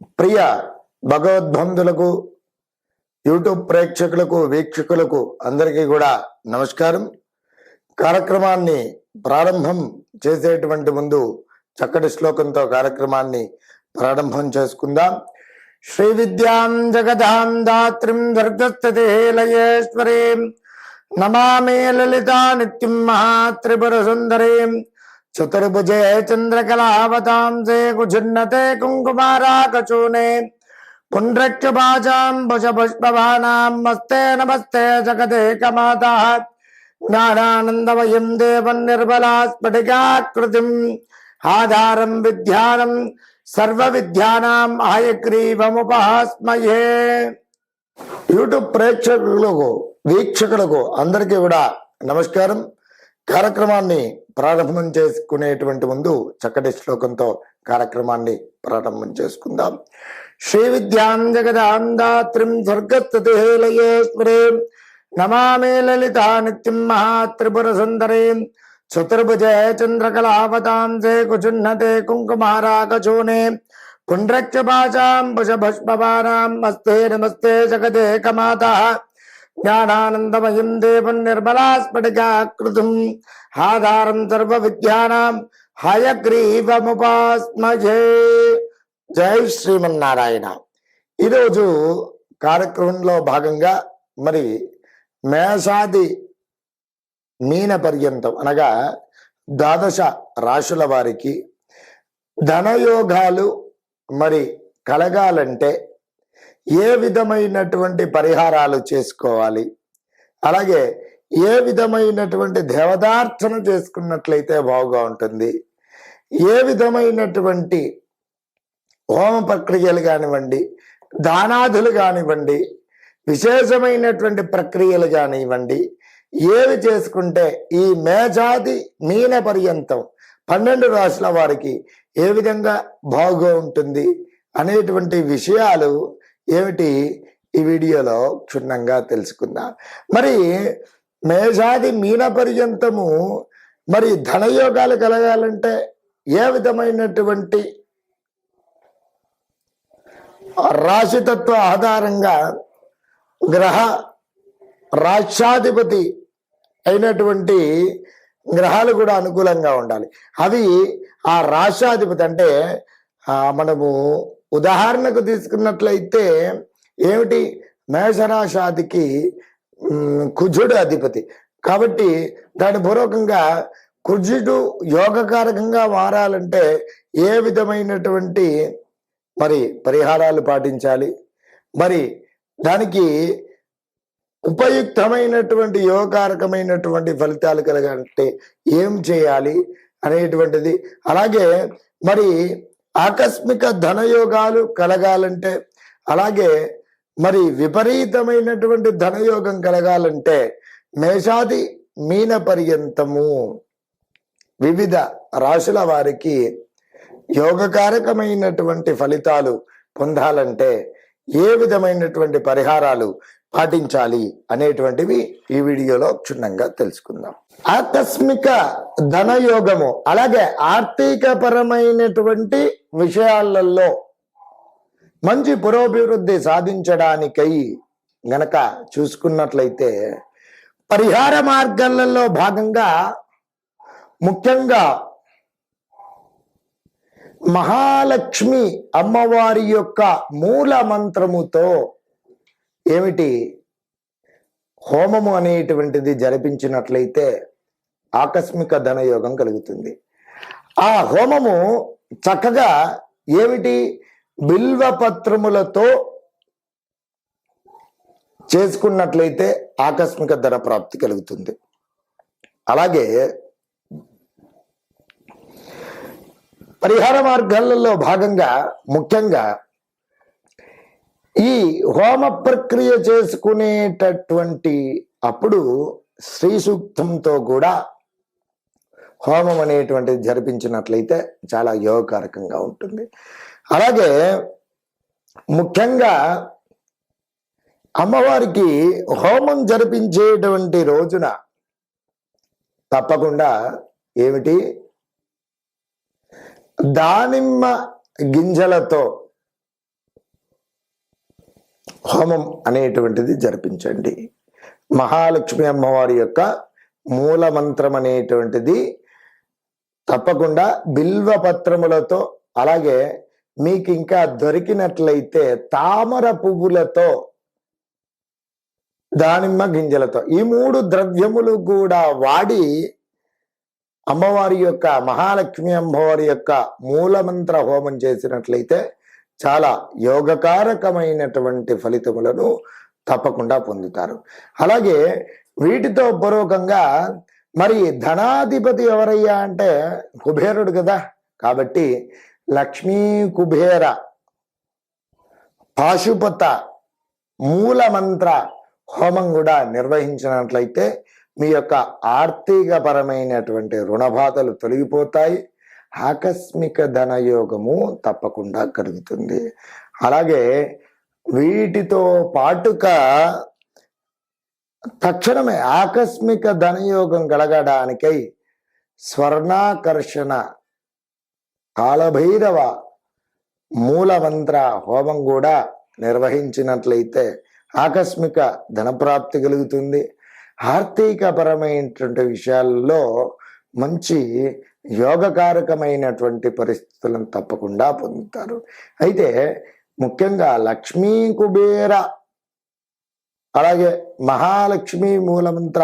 ప్రియ భగవద్బంధులకు YouTube ప్రేక్షకులకు వీక్షకులకు అందరికీ కూడా నమస్కారం. కార్యక్రమాన్ని ప్రారంభం చేసేటువంటి ముందు చక్కటి శ్లోకంతో కార్యక్రమాన్ని ప్రారంభం చేసుకుందాం. శ్రీ విద్యాం జగదాం దాత్రిం దుర్గస్థితి లయేశ్వరీం నమామి లలితా నిత్యం మహాత్రిపుర సుందరీం చతుర్భుజే చంద్రకళావతాంసే కుచున్నతే కుంకుమారాకచూనే పుండ్రక్షపాజాం భుజ మస్తే నమస్తే జగదేకమాత జ్ఞానానందమయం దేవం నిర్మలా స్ఫటికాకృతిం ఆధారం విద్యానం సర్వ విద్యానాం ఆయగ్రీవముపహాస్మయే యూట్యూబ్ ప్రేక్షకులకు వీక్షకులకు అందరికీ కూడా నమస్కారం కార్యక్రమాన్ని ప్రారంభం చేసుకునేటువంటి ముందు చక్కటి శ్లోకంతో కార్యక్రమాన్ని ప్రారంభం చేసుకుందాం. శ్రీ విద్యాం జగదాం దాత్రిం నమామే నమామి లలితా నిత్యం మహాత్రిపుర సుందరీం చతుర్భుజే చంద్రకళావతాంసే కుచున్నతే కుంకుమారాకచూనే పుండ్రక్షపాచాం భుజభస్పవానాం మస్తే నమస్తే జగదే కమాత జ్ఞానానందమయం దేవం నిర్మలాస్ఫటికాకృతం ఆధారం సర్వ విద్యానాం హయగ్రీవముపాస్మజే జై శ్రీమన్నారాయణ ఈరోజు కార్యక్రమంలో భాగంగా మరి మేషాది మీన పర్యంతం అనగా ద్వాదశ రాశుల వారికి ధనయోగాలు మరి కలగాలంటే ఏ విధమైనటువంటి పరిహారాలు చేసుకోవాలి? అలాగే ఏ విధమైనటువంటి దేవదార్చన చేసుకున్నట్లయితే బాగుగా ఉంటుంది? ఏ విధమైనటువంటి హోమ ప్రక్రియలు కానివ్వండి దానాదులు కానివ్వండి విశేషమైనటువంటి ప్రక్రియలు కానివ్వండి ఏవి చేసుకుంటే ఈ మేజాది మీన పర్యంతం పన్నెండు రాశుల వారికి ఏ విధంగా బాగుగా ఉంటుంది అనేటువంటి విషయాలు ఏమిటి? ఈ వీడియోలో క్షుణ్ణంగా తెలుసుకుందాం. మరి మేషాది మీన పర్యంతము మరి ధనయోగాలు కలగాలంటే ఏ విధమైనటువంటి రాశితత్వ ఆధారంగా గ్రహ రాష్ట్రాధిపతి అయినటువంటి గ్రహాలు కూడా అనుకూలంగా ఉండాలి. అవి ఆ రాష్ట్రాధిపతి అంటే మనము ఉదాహరణకు తీసుకున్నట్లయితే ఏమిటి? మేషరాశాదికి కుజుడు అధిపతి. కాబట్టి దాని పూర్వకంగా కుజుడు యోగకారకంగా మారాలంటే ఏ విధమైనటువంటి మరి పరిహారాలు పాటించాలి? మరి దానికి ఉపయుక్తమైనటువంటి యోగకారకమైనటువంటి ఫలితాలు కలగాలంటే ఏం చేయాలి అనేటువంటిది. అలాగే మరి ఆకస్మిక ధనయోగాలు కలగాలంటే అలాగే మరి విపరీతమైనటువంటి ధనయోగం కలగాలంటే మేషాది మీన పర్యంతము. వివిధ రాశుల వారికి యోగకారకమైనటువంటి ఫలితాలు పొందాలంటే ఏ విధమైనటువంటి పరిహారాలు పాటించాలి అనేటువంటివి ఈ వీడియోలో క్షుణ్ణంగా తెలుసుకుందాం. ఆకస్మిక ధనయోగము అలాగే ఆర్థిక పరమైనటువంటి విషయాలలో మంచి పురోభివృద్ధి సాధించడానికై గనక చూసుకున్నట్లయితే పరిహార మార్గాలలో భాగంగా ముఖ్యంగా మహాలక్ష్మి అమ్మవారి యొక్క మూల మంత్రముతో ఏమిటి? హోమము అనేటువంటిది జరిపించినట్లయితే ఆకస్మిక ధనయోగం కలుగుతుంది. ఆ హోమము చక్కగా ఏమిటి? బిల్వపత్రములతో చేసుకున్నట్లయితే ఆకస్మిక ధన ప్రాప్తి కలుగుతుంది. అలాగే పరిహార మార్గాలలో భాగంగా ముఖ్యంగా ఈ హోమ ప్రక్రియ చేసుకునేటటువంటి అప్పుడు శ్రీ సూక్తంతో కూడా హోమం అనేటువంటిది జరిపించినట్లయితే చాలా యోగకారకంగా ఉంటుంది. అలాగే ముఖ్యంగా అమ్మవారికి హోమం జరిపించేటువంటి రోజున తప్పకుండా ఏమిటి? దానిమ్మ గింజలతో హోమం అనేటువంటిది జరిపించండి. మహాలక్ష్మి అమ్మవారి యొక్క మూల మంత్రం అనేటువంటిది తప్పకుండా బిల్వ పత్రములతో అలాగే మీకు ఇంకా దొరికినట్లయితే తామర పువ్వులతో దానిమ్మ గింజలతో ఈ మూడు ద్రవ్యములు కూడా వాడి అమ్మవారి యొక్క మహాలక్ష్మి అమ్మవారి యొక్క మూలమంత్ర హోమం చేసినట్లయితే చాలా యోగకారకమైనటువంటి ఫలితములను తప్పకుండా పొందుతారు. అలాగే వీటితో పూర్వకంగా మరి ధనాధిపతి ఎవరయ్యా అంటే కుబేరుడు కదా. కాబట్టి లక్ష్మీ కుబేర పాశుపత మూల మంత్ర హోమం కూడా నిర్వహించినట్లయితే మీ యొక్క ఆర్థిక పరమైనటువంటి రుణబాధలు తొలగిపోతాయి. ఆకస్మిక ధనయోగము తప్పకుండా కలుగుతుంది. అలాగే వీటితో పాటుగా తక్షణమే ఆకస్మిక ధనయోగం కలగడానికై స్వర్ణాకర్షణ కాలభైరవ మూలమంత్ర హోమం కూడా నిర్వహించినట్లయితే ఆకస్మిక ధనప్రాప్తి కలుగుతుంది. ఆర్థికపరమైనటువంటి విషయాల్లో మంచి యోగకారకమైనటువంటి పరిస్థితులను తప్పకుండా పొందుతారు. అయితే ముఖ్యంగా లక్ష్మీ కుబేర అలాగే మహాలక్ష్మి మూలమంత్ర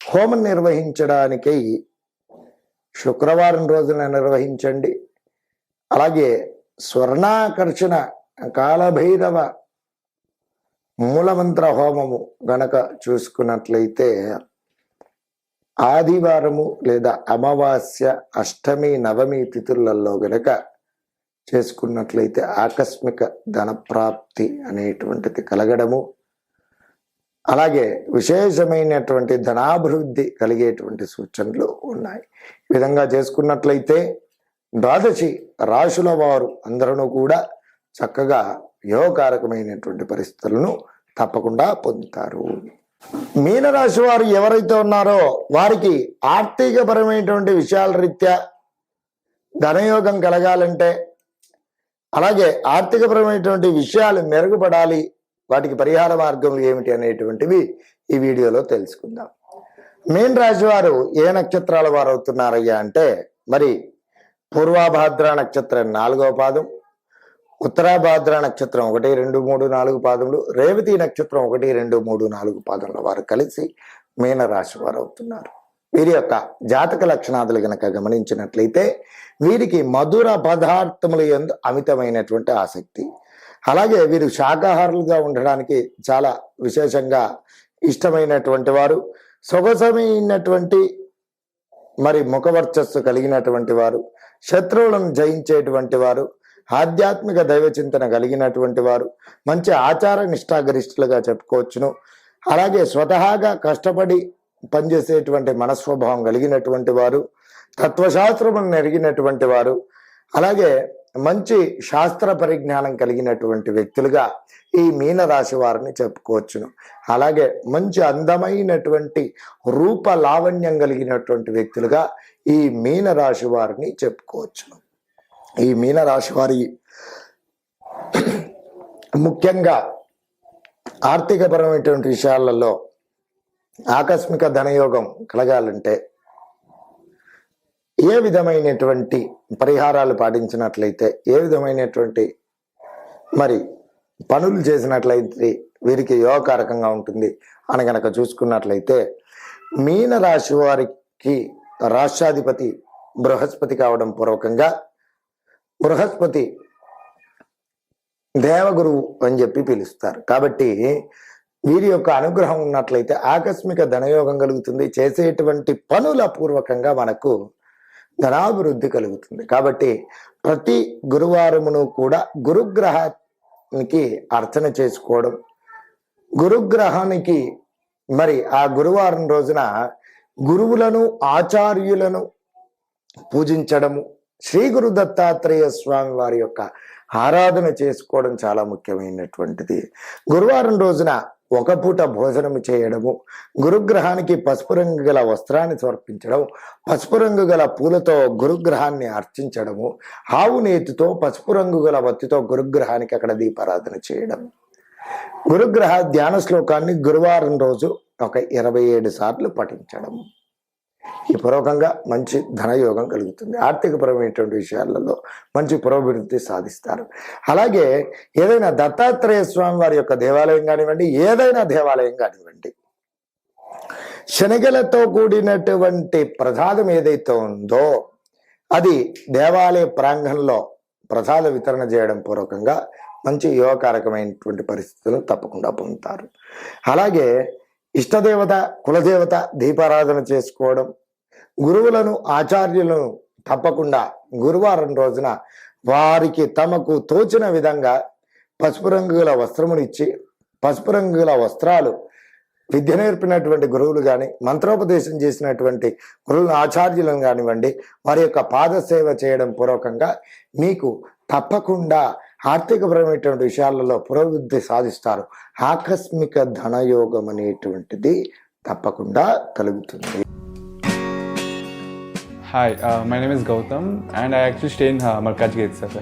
హోమం నిర్వహించడానికై శుక్రవారం రోజున నిర్వహించండి. అలాగే స్వర్ణాకర్షణ కాలభైరవ మూలమంత్ర హోమము గనక చూసుకున్నట్లయితే ఆదివారము లేదా అమావాస్య అష్టమి నవమి తిథులలో గనక చేసుకున్నట్లయితే ఆకస్మిక ధనప్రాప్తి అనేటువంటిది కలగడము. అలాగే విశేషమైనటువంటి ధనాభివృద్ధి కలిగేటువంటి సూచనలు ఉన్నాయి. ఈ విధంగా చేసుకున్నట్లయితే ద్వాదశి రాశుల వారు అందరూ కూడా చక్కగా యోగకారకమైనటువంటి పరిస్థితులను తప్పకుండా పొందుతారు. మీనరాశి వారు ఎవరైతే ఉన్నారో వారికి ఆర్థికపరమైనటువంటి విషయాల రీత్యా ధనయోగం కలగాలంటే అలాగే ఆర్థికపరమైనటువంటి విషయాలు మెరుగుపడాలి వాటికి పరిహార మార్గములు ఏమిటి అనేటువంటివి ఈ వీడియోలో తెలుసుకుందాం. మీన్ రాశి వారు ఏ నక్షత్రాల వారు అవుతున్నారయ్యా అంటే మరి పూర్వాభాద్ర నక్షత్రం నాలుగవ పాదం ఉత్తరాభాద్ర నక్షత్రం ఒకటి రెండు మూడు నాలుగు పాదములు రేవతి నక్షత్రం ఒకటి రెండు మూడు నాలుగు పాదముల వారు కలిసి మీనరాశి వారు అవుతున్నారు. వీరి యొక్క జాతక లక్షణాదులు గనక గమనించినట్లయితే వీరికి మధుర పదార్థముల ఎందు అమితమైనటువంటి ఆసక్తి. అలాగే వీరు శాకాహారులుగా ఉండడానికి చాలా విశేషంగా ఇష్టమైనటువంటి వారు సొగసమైనటువంటి మరి ముఖవర్చస్సు కలిగినటువంటి వారు శత్రువులను జయించేటువంటి వారు ఆధ్యాత్మిక దైవ చింతన కలిగినటువంటి వారు మంచి ఆచార నిష్ఠాగరిష్ఠులుగా చెప్పుకోవచ్చును. అలాగే స్వతహాగా కష్టపడి పనిచేసేటువంటి మనస్వభావం కలిగినటువంటి వారు తత్వశాస్త్రమును నెరిగినటువంటి వారు అలాగే మంచి శాస్త్ర పరిజ్ఞానం కలిగినటువంటి వ్యక్తులుగా ఈ మీనరాశి వారిని చెప్పుకోవచ్చును. అలాగే మంచి అందమైనటువంటి రూప లావణ్యం కలిగినటువంటి వ్యక్తులుగా ఈ మీనరాశి వారిని చెప్పుకోవచ్చును. ఈ మీనరాశి వారి ముఖ్యంగా ఆర్థికపరమైనటువంటి విషయాలలో ఆకస్మిక ధనయోగం కలగాలంటే ఏ విధమైనటువంటి పరిహారాలు పాటించినట్లయితే ఏ విధమైనటువంటి మరి పనులు చేసినట్లయితే వీరికి యోగకారకంగా ఉంటుంది అని గనక చూసుకున్నట్లయితే మీన రాశి వారికి రాష్ట్రాధిపతి బృహస్పతి కావడం పూర్వకంగా బృహస్పతి దేవగురువు అని చెప్పి పిలుస్తారు. కాబట్టి వీరి యొక్క అనుగ్రహం ఉన్నట్లయితే ఆకస్మిక ధనయోగం కలుగుతుంది. చేసేటువంటి పనుల పూర్వకంగా మనకు ధనాభివృద్ధి కలుగుతుంది. కాబట్టి ప్రతి గురువారమును కూడా గురుగ్రహానికి అర్చన చేసుకోవడం గురుగ్రహానికి మరి ఆ గురువారం రోజున గురువులను ఆచార్యులను పూజించడము శ్రీ గురు దత్తాత్రేయ స్వామి వారి యొక్క ఆరాధన చేసుకోవడం చాలా ముఖ్యమైనటువంటిది. గురువారం రోజున ఒక పూట భోజనం చేయడము గురుగ్రహానికి పసుపు రంగు గల వస్త్రాన్ని సమర్పించడం పసుపు రంగు గల పూలతో గురుగ్రహాన్ని అర్చించడము ఆవు నేతితో పసుపు రంగు గల వత్తితో గురుగ్రహానికి అక్కడ దీపారాధన చేయడం. గురుగ్రహ ధ్యాన శ్లోకాన్ని గురువారం రోజు ఒక ఇరవై ఏడు సార్లు పఠించడం. ఈ పూర్వకంగా మంచి ధనయోగం కలుగుతుంది. ఆర్థికపరమైనటువంటి విషయాలలో మంచి పురోభివృద్ధి సాధిస్తారు. అలాగే ఏదైనా దత్తాత్రేయ స్వామి వారి యొక్క దేవాలయం కానివ్వండి ఏదైనా దేవాలయం కానివ్వండి శనగలతో కూడినటువంటి ప్రసాదం ఏదైతే ఉందో అది దేవాలయ ప్రాంగణంలో ప్రసాద వితరణ చేయడం పూర్వకంగా మంచి యోగకారకమైనటువంటి పరిస్థితులను తప్పకుండా పొందుతారు. అలాగే ఇష్టదేవత కులదేవత దీపారాధన చేసుకోవడం గురువులను ఆచార్యులను తప్పకుండా గురువారం రోజున వారికి తమకు తోచిన విధంగా పసుపు రంగుల గల వస్త్రములు ఇచ్చి పసుపు రంగుల వస్త్రాలు విద్య నేర్పినటువంటి గురువులు కానీ మంత్రోపదేశం చేసినటువంటి గురువులను ఆచార్యులను కానివ్వండి వారి యొక్క పాదసేవ చేయడం పూర్వకంగా మీకు తప్పకుండా ఆర్థికపరమైనటువంటి విషయాలలో పురోభివృద్ధి సాధిస్తారు. ఆకస్మిక ధనయోగం అనేటువంటిది తప్పకుండా కలుగుతుంది. Hi my name is Gautam and I actually stay in Markaz gate sir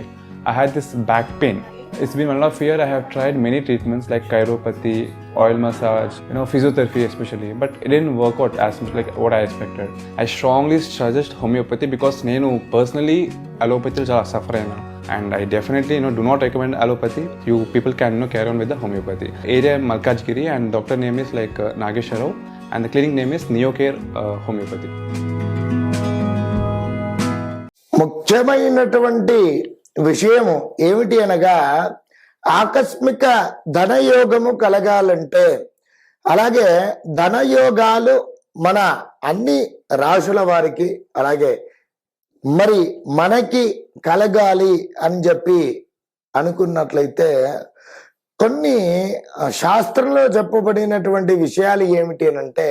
I had this back pain It's been one of fear. I have tried many treatments like chiropathy, oil massage, you know, physiotherapy especially, but it didn't work out as much like what I expected. I strongly suggest homeopathy because నేను personally allopathy చాలా suffer అయినా and I definitely you know do not recommend allopathy. You people can you know carry on with the homeopathy. Area Malkajgiri and doctor name is like uh, Nagesh Rao and the clinic name is Neocare uh, Homeopathy. ముఖ్యమైనటువంటి విషయము ఏమిటి అనగా ఆకస్మిక ధనయోగము కలగాలంటే అలాగే ధనయోగాలు మన అన్ని రాశుల వారికి అలాగే మరి మనకి కలగాలి అని చెప్పి అనుకున్నట్లయితే కొన్ని శాస్త్రంలో చెప్పబడినటువంటి విషయాలు ఏమిటి అంటే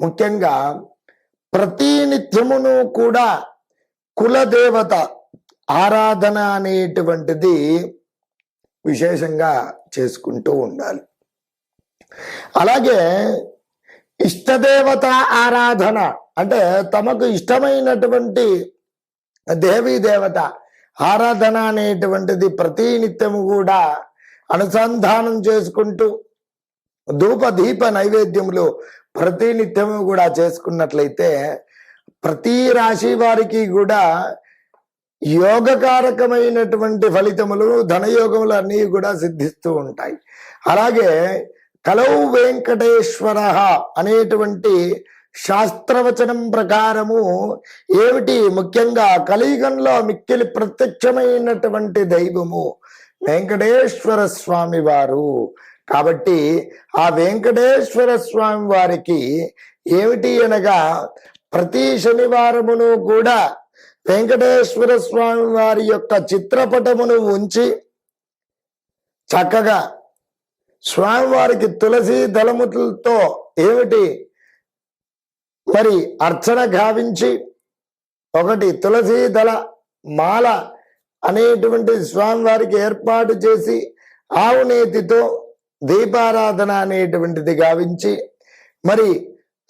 ముఖ్యంగా ప్రతినిత్యమును కూడా కులదేవత ఆరాధన అనేటువంటిది విశేషంగా చేసుకుంటూ ఉండాలి. అలాగే ఇష్టదేవత ఆరాధన అంటే తమకు ఇష్టమైనటువంటి దేవీ దేవత ఆరాధన అనేటువంటిది ప్రతి నిత్యము కూడా అనుసంధానం చేసుకుంటూ ధూప దీప నైవేద్యములు ప్రతి నిత్యము కూడా చేసుకున్నట్లయితే ప్రతి రాశి వారికి కూడా యోగకారకమైనటువంటి ఫలితములు ధనయోగములు అన్నీ కూడా సిద్ధిస్తూ ఉంటాయి. అలాగే కలౌ వెంకటేశ్వర అనేటువంటి శాస్త్రవచనం ప్రకారము ఏమిటి? ముఖ్యంగా కలియుగంలో మిక్కిలి ప్రత్యక్షమైనటువంటి దైవము వెంకటేశ్వర స్వామి వారు. కాబట్టి ఆ వెంకటేశ్వర స్వామి వారికి ఏమిటి అనగా ప్రతి శనివారమును కూడా వెంకటేశ్వర స్వామి వారి యొక్క చిత్రపటమును ఉంచి చక్కగా స్వామివారికి తులసి దళములతో ఏమిటి? మరి అర్చన గావించి ఒకటి తులసి దళ మాల అనేటువంటి స్వామివారికి ఏర్పాటు చేసి ఆవునేతితో దీపారాధన అనేటువంటిది గావించి మరి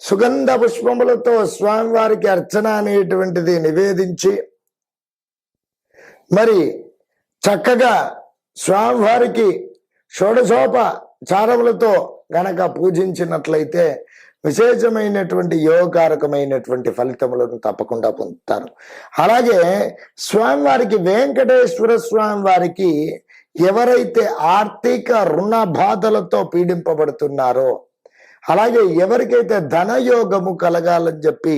సుగంధ పుష్పములతో స్వామివారికి అర్చన అనేటువంటిది నివేదించి మరి చక్కగా స్వామివారికి షోడశోప చారములతో గనక పూజించినట్లయితే విశేషమైనటువంటి యోగకారకమైనటువంటి ఫలితములను తప్పకుండా పొందుతారు. అలాగే స్వామివారికి వెంకటేశ్వర స్వామి వారికి ఎవరైతే ఆర్థిక రుణ బాధలతో పీడింపబడుతున్నారో అలాగే ఎవరికైతే ధనయోగము కలగాలని చెప్పి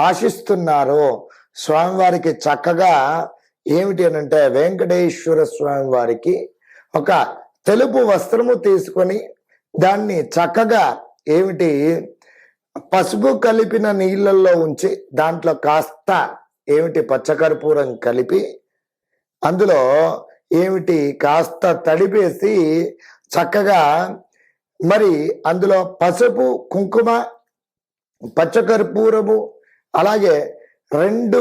ఆశిస్తున్నారో స్వామివారికి చక్కగా ఏమిటి అని అంటే వెంకటేశ్వర స్వామి వారికి ఒక తెలుపు వస్త్రము తీసుకొని దాన్ని చక్కగా ఏమిటి పసుపు కలిపిన నీళ్ళల్లో ఉంచి దాంట్లో కాస్త ఏమిటి పచ్చకర్పూరం కలిపి అందులో ఏమిటి కాస్త తడిపేసి చక్కగా మరి అందులో పసుపు కుంకుమ పచ్చకర్పూరము అలాగే రెండు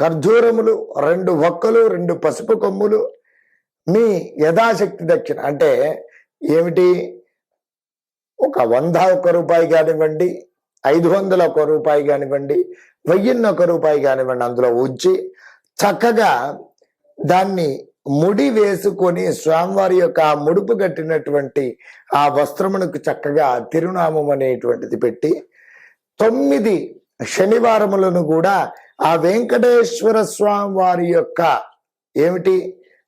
ఖర్జూరములు రెండు ఒక్కలు రెండు పసుపు కొమ్ములు మీ యథాశక్తి దక్షిణ. అంటే ఏమిటి? ఒక వంద ఒక్క రూపాయి కానివ్వండి ఐదు వందల ఒక రూపాయి కానివ్వండి వెయ్యిన్న ఒక రూపాయి కానివ్వండి అందులో ఉంచి చక్కగా దాన్ని ముడి వేసుకొని స్వామివారి యొక్క ఆ ముడుపు కట్టినటువంటి ఆ వస్త్రమునకు చక్కగా తిరునామం అనేటువంటిది పెట్టి తొమ్మిది శనివారములను కూడా ఆ వెంకటేశ్వర స్వామి వారి యొక్క ఏమిటి?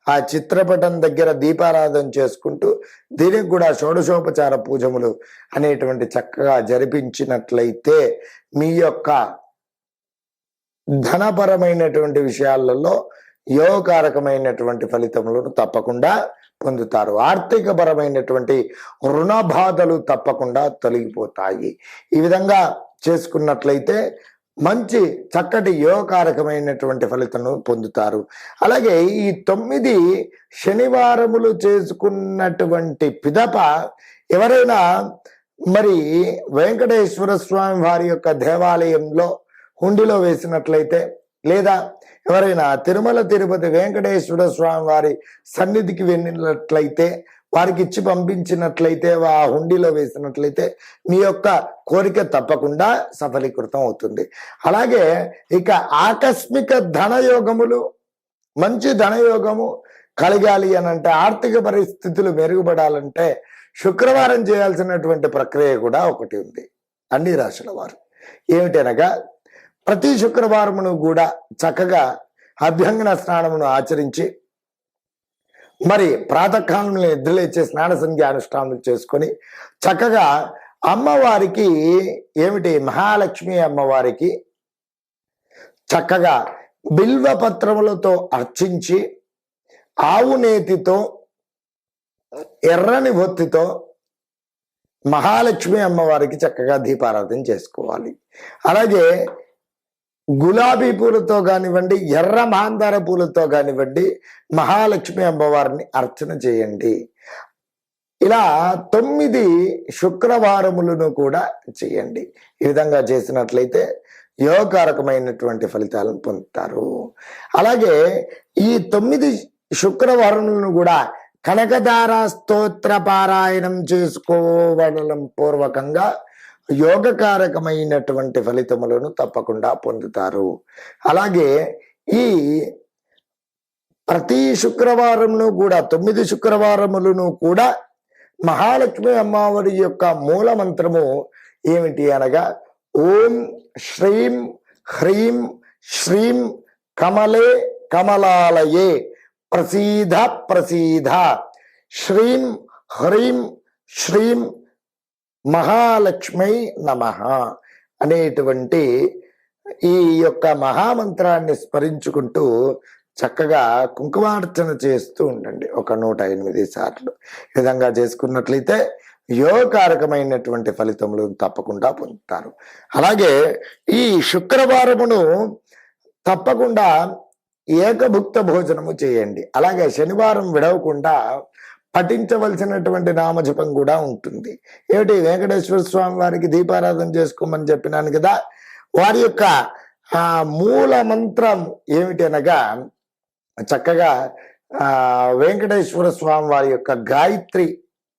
ఆ చిత్రపటం దగ్గర దీపారాధన చేసుకుంటూ దీనికి కూడా షోడశోపచార పూజములు అనేటువంటి చక్కగా జరిపించినట్లయితే మీ యొక్క ధనపరమైనటువంటి విషయాలలో యోగకారకమైనటువంటి ఫలితములను తప్పకుండా పొందుతారు. ఆర్థిక పరమైనటువంటి రుణ బాధలు తప్పకుండా తొలగిపోతాయి. ఈ విధంగా చేసుకున్నట్లయితే మంచి చక్కటి యోగకారకమైనటువంటి ఫలితం పొందుతారు. అలాగే ఈ తొమ్మిది శనివారములు చేసుకున్నటువంటి పిదప ఎవరైనా మరి వెంకటేశ్వర స్వామి వారి యొక్క దేవాలయంలో హుండిలో వేసినట్లయితే లేదా ఎవరైనా తిరుమల తిరుపతి వెంకటేశ్వర స్వామి వారి సన్నిధికి వెళ్ళినట్లయితే వారికి ఇచ్చి పంపించినట్లయితే ఆ హుండీలో వేసినట్లయితే మీ యొక్క కోరిక తప్పకుండా సఫలీకృతం అవుతుంది. అలాగే ఇక ఆకస్మిక ధనయోగములు మంచి ధనయోగము కలగాలి అని అంటే ఆర్థిక పరిస్థితులు మెరుగుపడాలంటే శుక్రవారం చేయాల్సినటువంటి ప్రక్రియ కూడా ఒకటి ఉంది. అన్ని రాశుల వారు. ఏమిటనగా ప్రతి శుక్రవారమును కూడా చక్కగా అభ్యంగన స్నానమును ఆచరించి మరి ప్రాతకాలంలో నిద్రలేచే స్నాన సంధ్య అనుష్ఠానం చేసుకొని చక్కగా అమ్మవారికి ఏమిటి మహాలక్ష్మి అమ్మవారికి చక్కగా బిల్వ పత్రములతో అర్చించి ఆవు నేతితో ఎర్రని బొత్తితో మహాలక్ష్మి అమ్మవారికి చక్కగా దీపారాధన చేసుకోవాలి. అలాగే గులాబీ పూలతో కానివ్వండి ఎర్ర మాందార పూలతో కానివ్వండి మహాలక్ష్మి అమ్మవారిని అర్చన చేయండి. ఇలా తొమ్మిది శుక్రవారములను కూడా చేయండి. ఈ విధంగా చేసినట్లయితే యోగకారకమైనటువంటి ఫలితాలను పొందుతారు. అలాగే ఈ తొమ్మిది శుక్రవారములను కూడా కనకదార స్తోత్ర పారాయణం చేసుకోవడం పూర్వకంగా యోగకారకమైనటువంటి ఫలితములను తప్పకుండా పొందుతారు. అలాగే ఈ ప్రతి శుక్రవారమును కూడా తొమ్మిది శుక్రవారములను కూడా మహాలక్ష్మి అమ్మవారి యొక్క మూల మంత్రము ఏమిటి అనగా ఓం శ్రీం హ్రీం శ్రీం కమలే కమలాలయే ప్రసీద ప్రసీద. శ్రీం హ్రీం శ్రీం మహాలక్ష్మి నమ అనేటువంటి ఈ యొక్క మహామంత్రాన్ని స్మరించుకుంటూ చక్కగా కుంకుమార్చన చేస్తూ ఉండండి ఒక నూట ఎనిమిది సార్లు. ఈ విధంగా చేసుకున్నట్లయితే యోగకారకమైనటువంటి ఫలితములు తప్పకుండా పొందుతారు. అలాగే ఈ శుక్రవారమును తప్పకుండా ఏకభుక్త భోజనము చేయండి. అలాగే శనివారం విడవకుండా పఠించవలసినటువంటి నామజపం కూడా ఉంటుంది. ఏమిటి? వెంకటేశ్వర స్వామి వారికి దీపారాధన చేసుకోమని చెప్పినాను కదా. వారి యొక్క ఆ మూల మంత్రం ఏమిటి అనగా చక్కగా ఆ వెంకటేశ్వర స్వామి వారి యొక్క గాయత్రి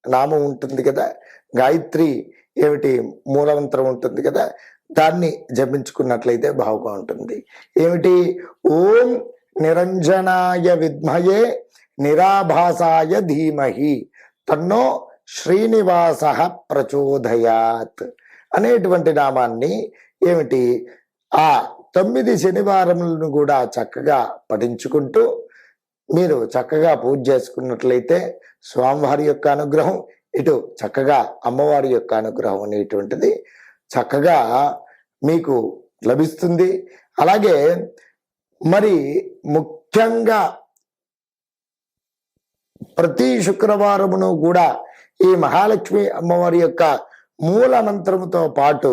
నామం ఉంటుంది కదా. గాయత్రి ఏమిటి? మూలమంత్రం ఉంటుంది కదా. దాన్ని జపించుకున్నట్లయితే బాగుగా ఉంటుంది. ఏమిటి? ఓం నిరంజనాయ విద్మయే నిరాభాసాయ ధీమహి. తన్నో శ్రీనివాస ప్రచోదయాత్. అనేటువంటి నామాన్ని ఏమిటి? ఆ తొమ్మిది శనివారములను కూడా చక్కగా పఠించుకుంటూ మీరు చక్కగా పూజ చేసుకున్నట్లయితే స్వామివారి యొక్క అనుగ్రహం ఇటు చక్కగా అమ్మవారి యొక్క అనుగ్రహం అనేటువంటిది చక్కగా మీకు లభిస్తుంది. అలాగే మరి ముఖ్యంగా ప్రతి శుక్రవారమును కూడా ఈ మహాలక్ష్మి అమ్మవారి యొక్క మూల మంత్రముతో పాటు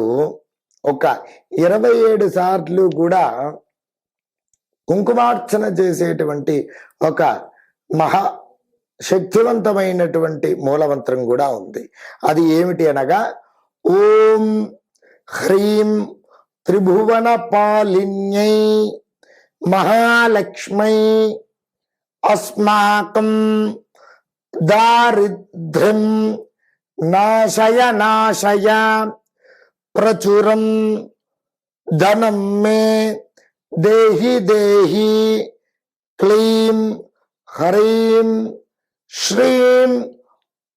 ఒక ఇరవై ఏడు సార్లు కూడా కుంకుమార్చన చేసేటువంటి ఒక మహా శక్తివంతమైనటువంటి మూలమంత్రం కూడా ఉంది. అది ఏమిటి అనగా ఓం హ్రీం త్రిభువన పాలిన్యై మహాలక్ష్మై అస్మాకం దారిద్ర్యం నాశయ నాశయ ప్రచురం ధనం మే దేహి దేహి క్లీం హరీం శ్రీం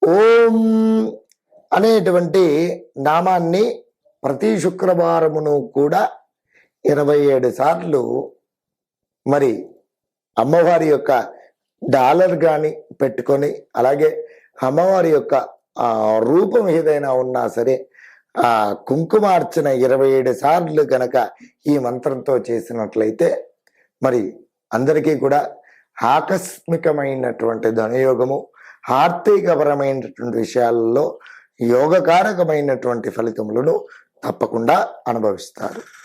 ఓం అనేటువంటి నామాన్ని ప్రతి శుక్రవారమును కూడా ఇరవై ఏడు సార్లు మరి అమ్మవారి యొక్క డాలర్ కానీ పెట్టుకొని అలాగే అమ్మవారి యొక్క రూపం ఏదైనా ఉన్నా సరే ఆ కుంకుమార్చన ఇరవై ఏడు సార్లు గనక ఈ మంత్రంతో చేసినట్లయితే మరి అందరికీ కూడా ఆకస్మికమైనటువంటి ధనయోగము ఆర్థికపరమైనటువంటి విషయాలలో యోగకారకమైనటువంటి ఫలితములను తప్పకుండా అనుభవిస్తారు.